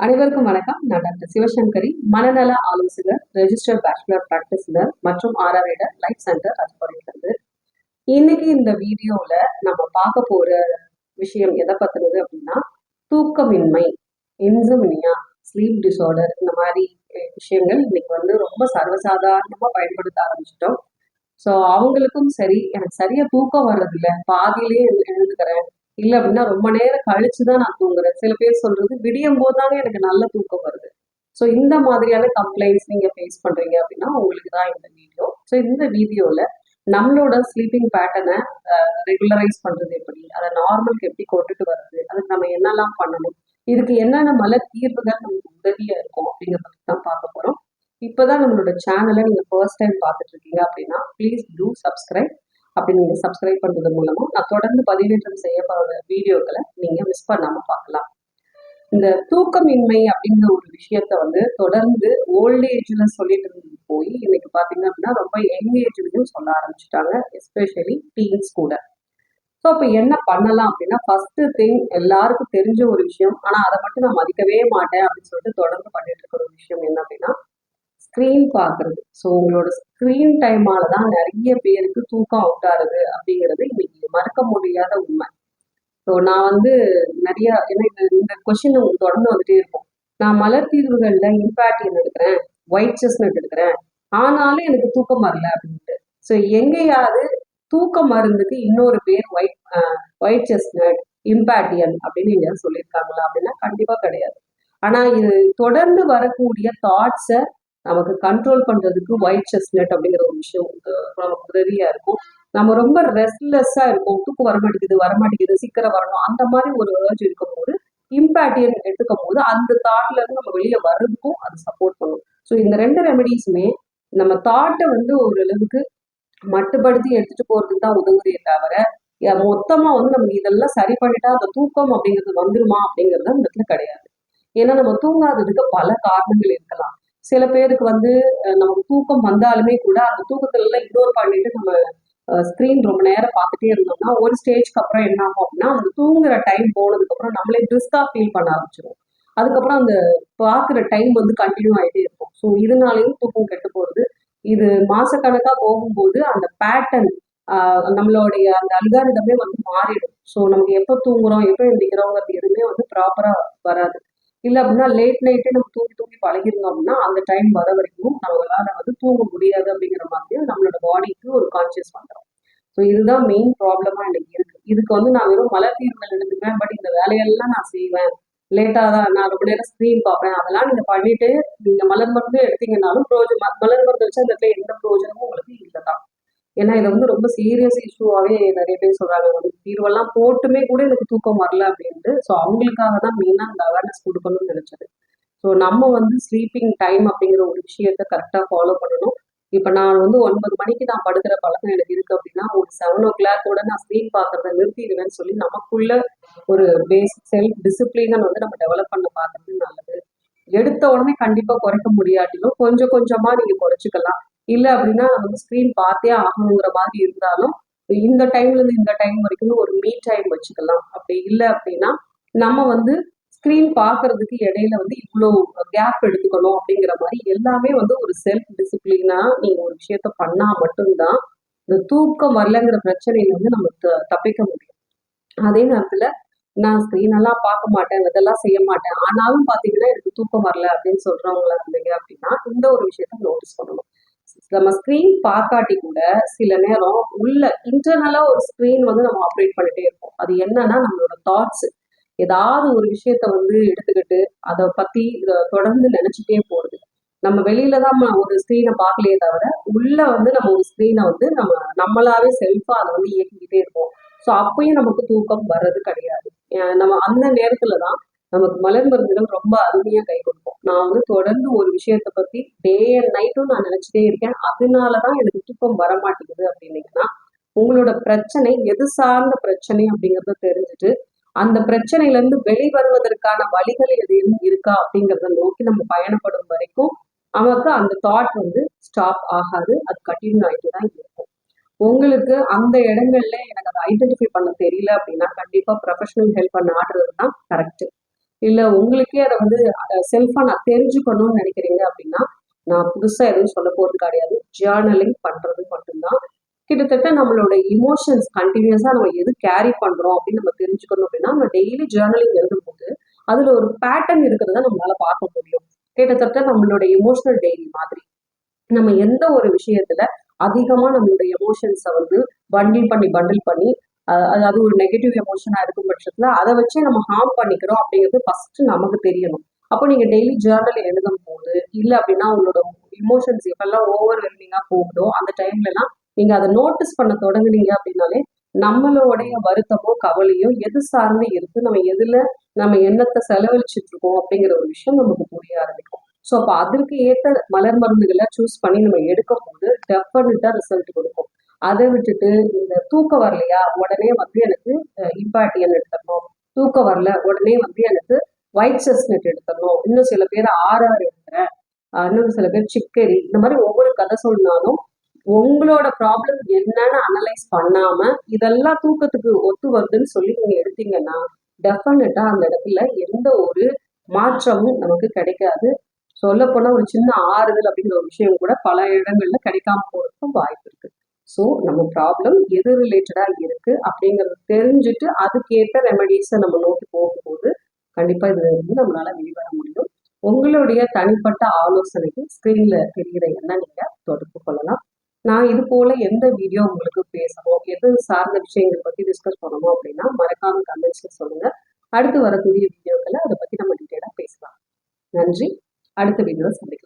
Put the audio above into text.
அனைவருக்கும் வணக்கம். நான் டாக்டர் சிவசங்கரி மனநல ஆலோசகர் ரெஜிஸ்டர் பேச்சுலர் பிராக்டிஸ்னர் மற்றும் ஆர்ஆர்ஐட லைஃப் சென்டர் ராஜபாளையத்துலேருந்து இன்னைக்கு இந்த வீடியோவில் நம்ம பார்க்க போகிற விஷயம் எதை பற்றினது அப்படின்னா தூக்கமின்மை இன்சமினியா ஸ்லீப் டிசார்டர் இந்த மாதிரி விஷயங்கள் இன்னைக்கு வந்து ரொம்ப சர்வசாதாரணமாக பயன்படுத்த ஆரம்பிச்சிட்டோம். ஸோ அவங்களுக்கும் சரி எனக்கு சரியாக தூக்கம் வர்றதில்ல. பாதியிலே எழுதுக்கிறேன் இல்லை அப்படின்னா ரொம்ப நேரம் கழிச்சு தான் நான் தூங்குறேன். சில பேர் சொல்றது விடியும் போதுதாங்க எனக்கு நல்ல தூக்கம் வருது. ஸோ இந்த மாதிரியான கம்ப்ளைண்ட்ஸ் நீங்கள் ஃபேஸ் பண்ணுறீங்க அப்படின்னா உங்களுக்கு தான் இந்த வீடியோ ஸோ இந்த வீடியோவில் நம்மளோட ஸ்லீப்பிங் பேட்டர்னை ரெகுலரைஸ் பண்ணுறது எப்படி? அதை நார்மலுக்கு எப்படி கொண்டுட்டு வர்றது? அதுக்கு நம்ம என்னெல்லாம் பண்ணணும்? இதுக்கு என்னென்ன மல தீர்வுகள் நமக்கு உதவியாக இருக்கும் அப்படிங்கிறத பற்றி தான் பார்க்க போகிறோம் இப்போ தான் நம்மளோட சேனலை நீங்கள் ஃபர்ஸ்ட் டைம் பார்த்துட்டு இருக்கீங்க அப்படின்னா ப்ளீஸ் டூ சப்ஸ்கிரைப் அப்படி நீங்கள் சப்ஸ்கிரைப் பண்ணுறது மூலமாக நான் தொடர்ந்து பதிவேற்றம் செய்யப்படுற வீடியோக்களை நீங்கள் மிஸ் பண்ணாமல் பார்க்கலாம். இந்த தூக்கமின்மை அப்படிங்கிற ஒரு விஷயத்த வந்து தொடர்ந்து ஓல்ட் ஏஜ்ல சொல்லிட்டு இருந்து போய் இன்னைக்கு பார்த்தீங்க அப்படின்னா ரொம்ப யங் ஏஜ்லையும் சொல்ல ஆரம்பிச்சிட்டாங்க எஸ்பெஷலி டீன்ஸ் கூட. ஸோ அப்போ என்ன பண்ணலாம் அப்படின்னா ஃபர்ஸ்ட் திங் எல்லாருக்கும் தெரிஞ்ச ஒரு விஷயம் ஆனால் அதை மட்டும் நான் மதிக்கவே மாட்டேன் அப்படின்னு சொல்லிட்டு தொடர்ந்து பண்ணிட்டு இருக்கிற ஒரு விஷயம் என்ன அப்படின்னா ஸ்க்ரீன் பார்க்கறது ஸோ உங்களோட ஸ்க்ரீன் டைமால தான் நிறைய பேருக்கு தூக்கம் அவுட் ஆகுது அப்படிங்கிறது இன்னைக்கு மறக்க முடியாத உண்மை. ஸோ நான் வந்து நிறைய ஏன்னா இந்த கொஷின் உங்களுக்கு தொடர்ந்து வந்துட்டே இருக்கும். நான் மலர் தீர்வுகளில் இம்பாக்டியன் எடுக்கிறேன்? ஒயிட் செஸ்னட் எடுக்கிறேன். ஆனாலும் எனக்கு தூக்கம் வரல அப்படின்ட்டு. ஸோ எங்கேயாவது தூக்க மருந்துக்கு இன்னொரு பேர் ஒயிட் ஒயிட் செஸ்னட் இம்பாட்டியன் அப்படின்னு நீங்க சொல்லியிருக்காங்களா அப்படின்னா கண்டிப்பா கிடையாது. ஆனா இது தொடர்ந்து வரக்கூடிய தாட்ஸை நமக்கு கண்ட்ரோல் பண்றதுக்கு ஒயிட் செஸ்னட் அப்படிங்கிற ஒரு விஷயம் நமக்கு உதவியா இருக்கும். நம்ம ரொம்ப ரெஸ்ட்லெஸ்ஸா இருக்கும் தூக்கம் வரமாட்டேங்குது வரமாட்டேங்குது சீக்கிரம் வரணும். அந்த மாதிரி ஒரு ஏர்ஜ் இருக்கும் போது எடுத்துக்கும் போது அந்த தாட்ல இருந்து நம்ம வெளியே வர்றதுக்கும் அது சப்போர்ட் பண்ணும். ஸோ இந்த ரெண்டு ரெமெடிஸுமே நம்ம தாட்டை வந்து ஓரளவுக்கு மட்டுப்படுத்தி எடுத்துட்டு போறதுக்கு தான் உதவுதே தவிர மொத்தமா வந்து நமக்கு இதெல்லாம் சரி பண்ணிட்டா அந்த தூக்கம் அப்படிங்கிறது வந்துருமா அப்படிங்கிறது அந்த இடத்துல கிடையாது. ஏன்னா நம்ம தூங்காததுக்கு பல காரணங்கள் இருக்கலாம். சில பேருக்கு வந்து நமக்கு தூக்கம் வந்தாலுமே கூட அந்த தூக்கத்துல எல்லாம் இக்னோர் பண்ணிட்டு நம்ம ஸ்க்ரீன் ரொம்ப நேரம் பார்த்துட்டே இருந்தோம்னா ஒரு ஸ்டேஜ்க்கு அப்புறம் என்ன ஆகும் அப்படின்னா அந்த தூங்குற டைம் போனதுக்கு அப்புறம் நம்மளே டிஸ்கா ஃபீல் பண்ண ஆரம்பிச்சிடும் அதுக்கப்புறம் அந்த பார்க்குற டைம் வந்து கண்டினியூ ஆகிட்டே இருக்கும். ஸோ இதனாலேயும் தூக்கம் கெட்டு போகிறது இது மாசக்கணக்காக போகும்போது அந்த பேட்டர்ன் நம்மளுடைய அந்த அல்காரிதமே வந்து மாறிடும். ஸோ நமக்கு எப்போ தூங்குறோம் எப்போ எழுந்திக்கிறோங்கிறது எதுவுமே வந்து ப்ராப்பராக வராது. இல்லை அப்படின்னா லேட் நைட்டே நம்ம தூங்கி தூங்கி பழகிருந்தோம் அப்படின்னா அந்த டைம் வர வரைக்கும் நம்மளால வந்து தூங்க முடியாது அப்படிங்கிற மாதிரி நம்மளோட பாடிக்கு ஒரு கான்சியஸ் பண்ணுறோம் ஸோ இதுதான் மெயின் ப்ராப்ளமா எனக்கு இருக்கு. இதுக்கு வந்து நான் வெறும் மலர் தீர்வுகள் எடுத்துப்பேன் பட் இந்த வேலையெல்லாம் நான் செய்வேன். லேட்டாக தான் நான் ரொம்ப நேரம் ஸ்க்ரீன் பார்ப்பேன். அதெல்லாம் நீங்கள் பண்ணிட்டு நீங்கள் மலர் மருந்து எடுத்தீங்கன்னாலும் ப்ரோஜனம் மலர் மருந்து வச்சு அந்த இடத்துல எந்த ப்ரோஜனமும் உங்களுக்கு இல்லை தான் ஏன்னா இதை வந்து ரொம்ப சீரியஸ் இஷ்யூவாகவே நிறைய பேர் சொல்கிறாங்க ஒரு தீர்வெல்லாம் போட்டுமே கூட எனக்கு தூக்கம் வரல அப்படின்ட்டு ஸோ அவங்களுக்காக தான் மெயினாக அந்த அவேர்னஸ் கொடுக்கணும்னு நினச்சது. ஸோ நம்ம வந்து ஸ்லீப்பிங் டைம் அப்படிங்கிற ஒரு விஷயத்த கரெக்டாக ஃபாலோ பண்ணணும். இப்போ நான் வந்து ஒன்பது மணிக்கு நான் படுக்கிற பழக்கம் எனக்கு இருக்கு அப்படின்னா ஒரு செவன் ஓ கிளாக்கோட நான் ஸ்க்ரீன் பார்க்கறத நிறுத்திடுவேன்னு சொல்லி நமக்குள்ள ஒரு பேசிக் செல்ஃப் டிசிப்ளினை வந்து நம்ம டெவலப் பண்ண பார்க்கறது நல்லது. எடுத்த உடனே கண்டிப்பாக குறைக்க முடியாட்டிலும் கொஞ்சம் கொஞ்சமாக நீங்கள் குறைச்சிக்கலாம். இல்லை அப்படின்னா நம்ம வந்து ஸ்க்ரீன் பார்த்தே ஆகணுங்கிற மாதிரி இருந்தாலும் இந்த டைம்ல இருந்து இந்த டைம் வரைக்கும் ஒரு மீ டைம் வச்சுக்கலாம். அப்படி இல்லை அப்படின்னா நம்ம வந்து ஸ்க்ரீன் பார்க்கறதுக்கு இடையில வந்து இவ்வளோ கேப் எடுத்துக்கணும் அப்படிங்கிற மாதிரி எல்லாமே வந்து ஒரு செல்ஃப் டிசிப்ளினா நீங்க ஒரு விஷயத்த பண்ணா மட்டும்தான் இந்த தூக்கம் வரலங்கிற பிரச்சனையில வந்து நம்ம தப்பிக்க முடியும். அதே நேரத்துல நான் ஸ்க்ரீன் எல்லாம் பார்க்க மாட்டேன் இதெல்லாம் செய்ய மாட்டேன். ஆனாலும் பாத்தீங்கன்னா எனக்கு தூக்கம் வரல அப்படின்னு சொல்றவங்களா இருந்தீங்க அப்படின்னா இந்த ஒரு விஷயத்த நோட்டீஸ் பண்ணணும். நம்ம ஸ்க்ரீன் பார்க்காட்டி கூட சில நேரம் உள்ள இன்டர்னலா ஒரு ஸ்க்ரீன் வந்து நம்ம ஆப்ரேட் பண்ணிட்டே இருப்போம். அது என்னன்னா நம்மளோட தாட்ஸ் ஏதாவது ஒரு விஷயத்த வந்து எடுத்துக்கிட்டு அதை பத்தி தொடர்ந்து நினைச்சிட்டே போறது. நம்ம வெளியில தான் ஒரு ஸ்க்ரீனை பார்க்கலையே தவிர உள்ள வந்து நம்ம ஒரு ஸ்க்ரீனை வந்து நம்ம நம்மளாவே செல்ஃபா அதை வந்து இயக்கிக்கிட்டே இருப்போம். ஸோ அப்பயும் நமக்கு தூக்கம் வர்றது கிடையாது. நம்ம அந்த நேரத்துல தான் நமக்கு மலர் மருந்துகள் ரொம்ப அருமையா கை கொடுக்கும். நான் வந்து தொடர்ந்து ஒரு விஷயத்த பத்தி டே அண்ட் நைட்டும் நான் நினைச்சிட்டே இருக்கேன். அதனாலதான் எனக்கு தூக்கம் வர மாட்டேங்குது அப்படின்னீங்கன்னா உங்களோட பிரச்சனை எது சார்ந்த பிரச்சனை அப்படிங்கறத தெரிஞ்சுட்டு அந்த பிரச்சனையில இருந்து வெளிவருவதற்கான வழிகள் எதுவும் இருக்கா அப்படிங்கிறத நோக்கி நம்ம பயணப்படும் வரைக்கும் நமக்கு அந்த தாட் வந்து ஸ்டாப் ஆகாது. அது கண்டினியூ ஆகிட்டு தான் இருக்கும். உங்களுக்கு அந்த இடங்கள்ல எனக்கு அதை ஐடென்டிஃபை பண்ண தெரியல அப்படின்னா கண்டிப்பா ப்ரொஃபஷனல் ஹெல்ப் பண்ண ஆடுறது தான் கரெக்ட் இல்லை உங்களுக்கே அதை வந்து செல்ஃபாக நான் தெரிஞ்சுக்கணும்னு நினைக்கிறீங்க அப்படின்னா நான் புதுசாக எதுவும் சொல்ல போகிறது கிடையாது. ஜேர்னலிங் பண்ணுறது மட்டும்தான். கிட்டத்தட்ட நம்மளோட இமோஷன்ஸ் கண்டினியூஸாக நம்ம எது கேரி பண்ணுறோம் அப்படின்னு நம்ம தெரிஞ்சுக்கணும் அப்படின்னா நம்ம டெய்லி ஜேர்னலிங் எழுதும்போது அதில் ஒரு பேட்டர்ன் இருக்கிறத நம்மளால பார்க்க முடியும். கிட்டத்தட்ட நம்மளோட இமோஷனல் டெய்லி மாதிரி. நம்ம எந்த ஒரு விஷயத்துல அதிகமாக நம்மளோட எமோஷன்ஸை வந்து பண்டில் பண்ணி பண்டில் பண்ணி அதாவது ஒரு நெகட்டிவ் எமோஷனா இருக்கும் பட்சத்துல அதை வச்சே நம்ம ஹார்ம் பண்ணிக்கிறோம் அப்படிங்கிறது ஃபர்ஸ்ட் நமக்கு தெரியணும். அப்போ நீங்க டெய்லி ஜேர்னல் எழுதும் போது இல்லை அப்படின்னா உங்களோட இமோஷன்ஸ் எப்பெல்லாம் ஓவர் வெல்மிங்கா போகுதோ அந்த டைம்ல எல்லாம் நீங்க அதை நோட்டீஸ் பண்ண தொடங்குனீங்க அப்படின்னாலே நம்மளுடைய வருத்தமோ கவலையோ எது சார்ந்து இருக்கு நம்ம எதுல நம்ம எண்ணத்தை செலவழிச்சிட்டு இருக்கோம் அப்படிங்கிற ஒரு விஷயம் நமக்கு புரிய ஆரம்பிக்கும். ஸோ அப்போ அதற்கு ஏற்ற மலர் மருந்துகளை சூஸ் பண்ணி நம்ம எடுக்கும் போது டெஃபினட்டா ரிசல்ட் கொடுக்கும். அதை விட்டுட்டு இந்த தூக்கம் வரலையா? உடனே வந்து எனக்கு இம்பாட்டியன் எடுத்துடணும். தூக்கம் வரல உடனே வந்து எனக்கு ஒயிட் செஸ்னட் எடுத்துடணும். இன்னும் சில பேர் ஆர்ஆர் எடுக்கிறேன் இன்னும் சில பேர் சிக்கரி இந்த மாதிரி ஒவ்வொரு கதை சொன்னாலும் உங்களோட ப்ராப்ளம் என்னன்னு அனலைஸ் பண்ணாம இதெல்லாம் தூக்கத்துக்கு ஒத்து வருதுன்னு சொல்லி நீங்க எடுத்தீங்கன்னா டெஃபினட்டா அந்த இடத்துல எந்த ஒரு மாற்றமும் நமக்கு கிடைக்காது. சொல்ல போனா ஒரு சின்ன ஆறுதல் அப்படிங்கிற ஒரு விஷயம் கூட பல இடங்கள்ல கிடைக்காம போறதுக்கும் வாய்ப்பு இருக்கு. ஸோ நம்ம ப்ராப்ளம் எது ரிலேட்டடாக இருக்குது அப்படிங்கிறத தெரிஞ்சுட்டு அதுக்கேற்ற ரெமெடிஸை நம்ம நோக்கி போகும்போது கண்டிப்பாக இதில் இருந்து நம்மளால் வெளிவர முடியும். உங்களுடைய தனிப்பட்ட ஆலோசனைக்கு ஸ்க்ரீனில் தெரிகிற என்ன நீங்கள் தொடர்பு கொள்ளலாம். நான் இது போல எந்த வீடியோ உங்களுக்கு பேசணும் எது சார்ந்த விஷயங்களை பற்றி டிஸ்கஸ் பண்ணணும் அப்படின்னா மறக்காம கமெண்ட்ஸில் சொல்லுங்கள் அடுத்து வரக்கூடிய வீடியோக்களை அதை பற்றி நம்ம டீட்டெயிலாக பேசலாம். நன்றி. அடுத்த வீடியோவில் சந்திக்கலாம்.